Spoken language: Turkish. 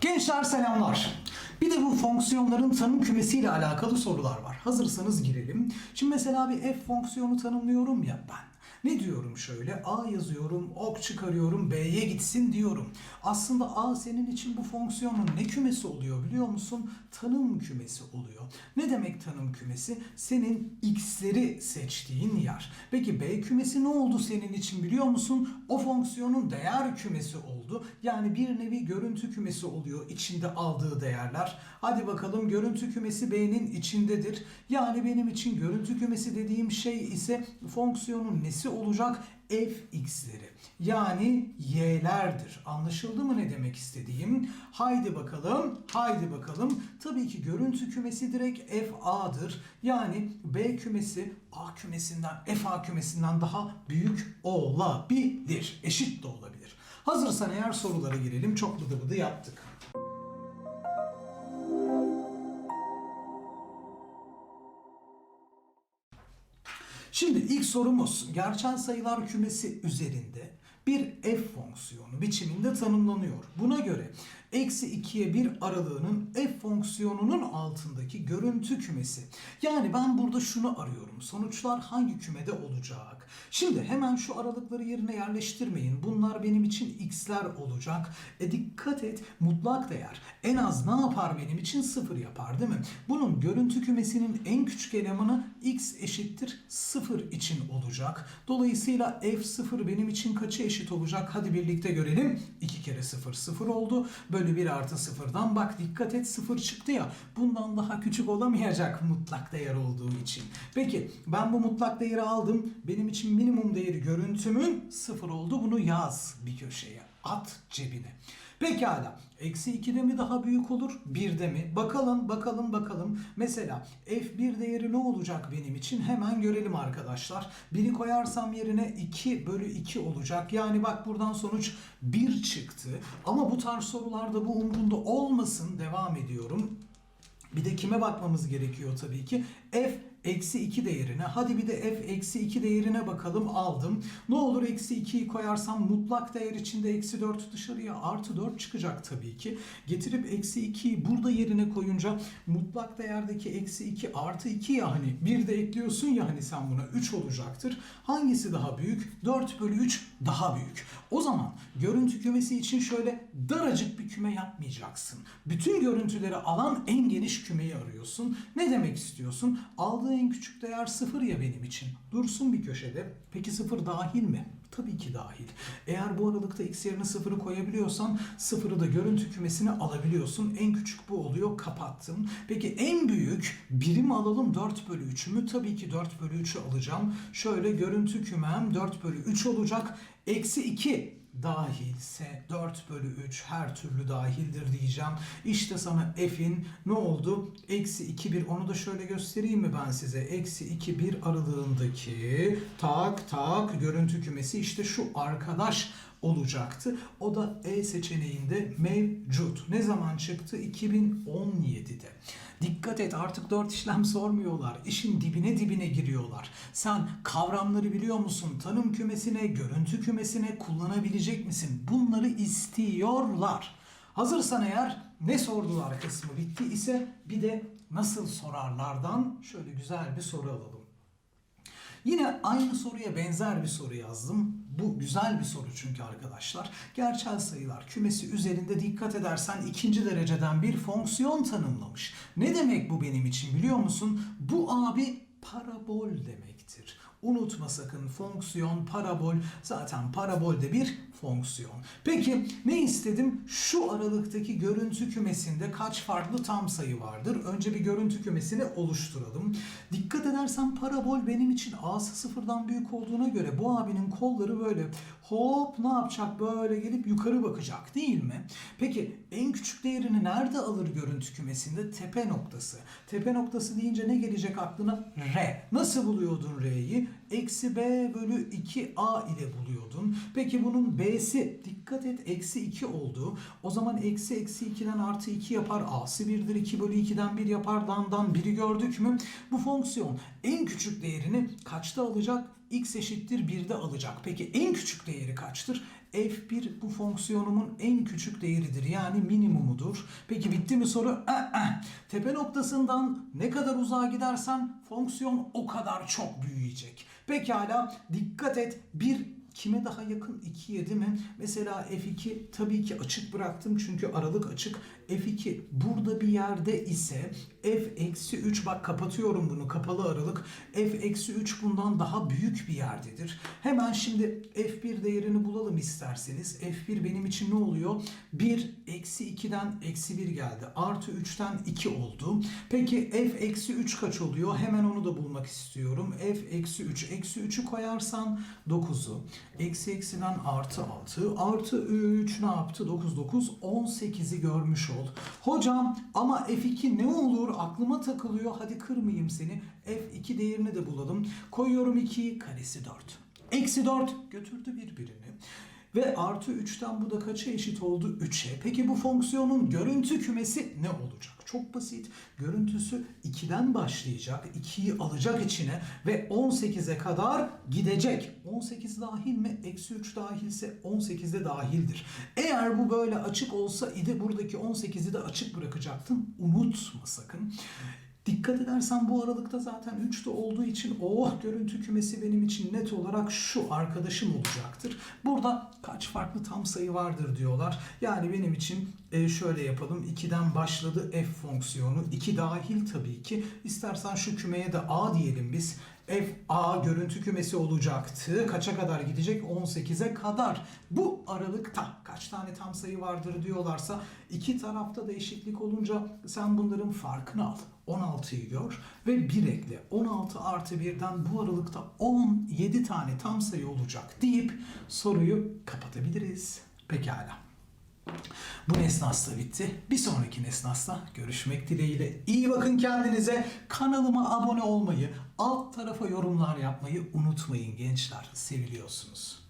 Gençler selamlar. Bir de bu fonksiyonların tanım kümesiyle alakalı sorular var. Hazırsanız girelim. Şimdi mesela bir f fonksiyonu tanımlıyorum ya ben. Ne diyorum şöyle? A yazıyorum, ok çıkarıyorum, B'ye gitsin diyorum. Aslında A senin için bu fonksiyonun ne kümesi oluyor biliyor musun? Tanım kümesi oluyor. Ne demek tanım kümesi? Senin x'leri seçtiğin yer. Peki B kümesi ne oldu senin için biliyor musun? O fonksiyonun değer kümesi oldu. Yani bir nevi görüntü kümesi oluyor içinde aldığı değerler. Hadi bakalım görüntü kümesi B'nin içindedir. Yani benim için görüntü kümesi dediğim şey ise fonksiyonun nesi olacak? fx'leri. Yani y'lerdir. Anlaşıldı mı ne demek istediğim? Haydi bakalım. Haydi bakalım. Tabii ki görüntü kümesi direkt fa'dır. Yani B kümesi A kümesinden, fa kümesinden daha büyük olabilir. Eşit de olabilir. Hazırsan eğer sorulara girelim. Çok bıdı bıdı yaptık. Şimdi ilk sorumuz gerçel sayılar kümesi üzerinde bir f fonksiyonu biçiminde tanımlanıyor. Buna göre eksi 2'ye 1 aralığının f fonksiyonunun altındaki görüntü kümesi. Yani ben burada şunu arıyorum. Sonuçlar hangi kümede olacak? Şimdi hemen şu aralıkları yerine yerleştirmeyin. Bunlar benim için x'ler olacak. E dikkat et mutlak değer en az ne yapar benim için? Sıfır yapar değil mi? Bunun görüntü kümesinin en küçük elemanı x eşittir 0 için olacak. Dolayısıyla f0 benim için kaça eşit olacak? Hadi birlikte görelim. 2 kere 0 0 oldu. Bölü 1 artı 0'dan bak dikkat et 0 çıktı ya. Bundan daha küçük olamayacak mutlak değer olduğu için. Peki ben bu mutlak değeri aldım. Benim için minimum değeri görüntümün 0 oldu. Bunu yaz bir köşeye. At cebine. Pekala. Eksi 2'de mi daha büyük olur? 1'de mi? Bakalım, bakalım, bakalım. Mesela f1 değeri ne olacak benim için? Hemen görelim arkadaşlar. 1'i koyarsam yerine 2 bölü 2 olacak. Yani bak buradan sonuç 1 çıktı. Ama bu tarz sorularda bu umrunda olmasın. Devam ediyorum. Bir de kime bakmamız gerekiyor tabii ki? F eksi 2 değerine. Hadi bir de f eksi 2 değerine bakalım aldım. Ne olur eksi 2'yi koyarsam mutlak değer içinde eksi 4 dışarıya artı 4 çıkacak tabii ki. Getirip eksi 2'yi burada yerine koyunca mutlak değerdeki eksi 2 artı 2 ya hani bir de ekliyorsun ya hani sen buna 3 olacaktır. Hangisi daha büyük? 4 bölü 3 daha büyük. O zaman görüntü kümesi için şöyle daracık bir küme yapmayacaksın. Bütün görüntüleri alan en geniş kümeyi arıyorsun. Ne demek istiyorsun? Aldığı en küçük değer 0 ya benim için. Dursun bir köşede. Peki 0 dahil mi? Tabii ki dahil. Eğer bu aralıkta x yerine 0'ı koyabiliyorsan 0'ı da görüntü kümesine alabiliyorsun. En küçük bu oluyor. Kapattım. Peki en büyük birimi alalım 4 bölü 3 mü? Tabii ki 4 bölü 3'ü alacağım. Şöyle görüntü kümem 4 bölü 3 olacak. Eksi 2 dahilse 4 bölü 3 her türlü dahildir diyeceğim. İşte sana f'in ne oldu? Eksi 2 1 onu da şöyle göstereyim mi ben size? Eksi 2 1 aralığındaki tak tak görüntü kümesi işte şu arkadaş olacaktı. O da E seçeneğinde mevcut. Ne zaman çıktı? 2017'de. Dikkat et artık 4 işlem sormuyorlar. İşin dibine dibine giriyorlar. Sen kavramları biliyor musun? Tanım kümesine, görüntü kümesine kullanabilecek misin? Bunları istiyorlar. Hazırsan eğer ne sordular kısmı bitti ise bir de nasıl sorarlardan şöyle güzel bir soru alalım. Yine aynı soruya benzer bir soru yazdım. Bu güzel bir soru çünkü arkadaşlar. Gerçel sayılar kümesi üzerinde dikkat edersen ikinci dereceden bir fonksiyon tanımlamış. Ne demek bu benim için biliyor musun? Bu abi parabol demektir. Unutma sakın fonksiyon, parabol zaten parabol de bir fonksiyon. Peki ne istedim? Şu aralıktaki görüntü kümesinde kaç farklı tam sayı vardır? Önce bir görüntü kümesini oluşturalım. Dikkat edersen parabol benim için a'sı sıfırdan büyük olduğuna göre bu abinin kolları böyle hop ne yapacak? Böyle gelip yukarı bakacak değil mi? Peki en küçük değerini nerede alır görüntü kümesinde? Tepe noktası. Tepe noktası deyince ne gelecek aklına? R. Nasıl buluyordun R'yi? Eksi B bölü 2A ile buluyordun. Peki bunun B'si dikkat et eksi 2 oldu. O zaman eksi eksi 2'den artı 2 yapar. A'sı 1'dir. 2 bölü 2'den 1 yapar. Dandan 1'i gördük mü? Bu fonksiyon en küçük değerini kaçta alacak? X eşittir 1'de alacak. Peki en küçük değeri kaçtır? f1 bu fonksiyonumun en küçük değeridir. Yani minimumudur. Peki bitti mi soru? Eh, eh. Tepe noktasından ne kadar uzağa gidersen fonksiyon o kadar çok büyüyecek. Pekala dikkat et bir kime daha yakın 2'ye değil mi? Mesela F2 tabii ki açık bıraktım çünkü aralık açık. F2 burada bir yerde ise F eksi 3 bak kapatıyorum bunu kapalı aralık. F eksi 3 bundan daha büyük bir yerdedir. Hemen şimdi F1 değerini bulalım isterseniz. F1 benim için ne oluyor? 1 eksi 2'den eksi 1 geldi. Artı 3'ten 2 oldu. Peki F eksi 3 kaç oluyor? Hemen onu da bulmak istiyorum. F eksi 3. Eksi 3'ü koyarsan 9'u. Eksi eksiden artı 6. Artı 3 ne yaptı? 9 9 18'i görmüş ol. Hocam ama F2 ne olur? Aklıma takılıyor. Hadi kırmayayım seni. F2 değerini de bulalım. Koyuyorum 2 karesi 4. Eksi 4 götürdü birbirini. Ve artı 3'ten bu da kaça eşit oldu? 3'e. Peki bu fonksiyonun görüntü kümesi ne olacak? Çok basit. Görüntüsü 2'den başlayacak. 2'yi alacak içine ve 18'e kadar gidecek. 18 dahil mi? Eksi 3 dahilse 18 de dahildir. Eğer bu böyle açık olsa idi buradaki 18'i de açık bırakacaktın. Unutma sakın. Dikkat edersen bu aralıkta zaten 3'te olduğu için oh görüntü kümesi benim için net olarak şu arkadaşım olacaktır. Burada kaç farklı tam sayı vardır diyorlar. Yani benim için e, şöyle yapalım. 2'den başladı f fonksiyonu. 2 dahil tabii ki. İstersen şu kümeye de a diyelim biz. f a görüntü kümesi olacaktı. Kaça kadar gidecek? 18'e kadar. Bu aralıkta kaç tane tam sayı vardır diyorlarsa iki tarafta da eşitlik olunca sen bunların farkını al. 16'yı gör ve 1 ekle. 16 artı 1'den bu aralıkta 17 tane tam sayı olacak deyip soruyu kapatabiliriz. Pekala. Bu nesnas da bitti. Bir sonraki nesnasla görüşmek dileğiyle. İyi bakın kendinize. Kanalıma abone olmayı, alt tarafa yorumlar yapmayı unutmayın gençler. Seviliyorsunuz.